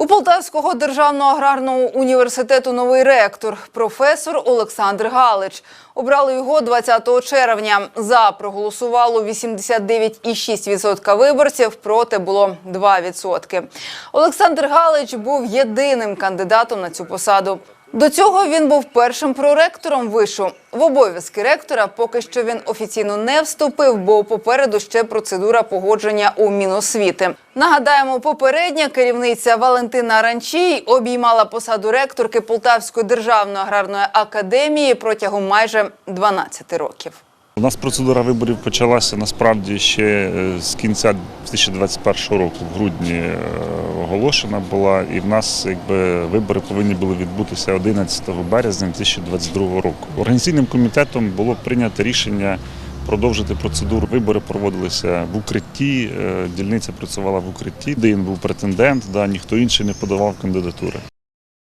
У Полтавського державного аграрного університету новий ректор, професор Олександр Галич. Обрали його 20 червня. За проголосувало 89,6% виборців, проти було 2%. Олександр Галич був єдиним кандидатом на цю посаду. До цього він був першим проректором вишу. В обов'язки ректора поки що він офіційно не вступив, бо попереду ще процедура погодження у Міносвіти. Нагадаємо, попередня керівниця Валентина Ранчій обіймала посаду ректорки Полтавської державної аграрної академії протягом майже 12 років. У нас процедура виборів почалася насправді ще е, з кінця 2021 року, в грудні е, оголошена була, і в нас якби вибори повинні були відбутися 11 березня 2022 року. Організаційним комітетом було прийнято рішення продовжити процедуру. Вибори проводилися в укритті, е, дільниця працювала в укритті, де він був претендент, да, ніхто інший не подавав кандидатури.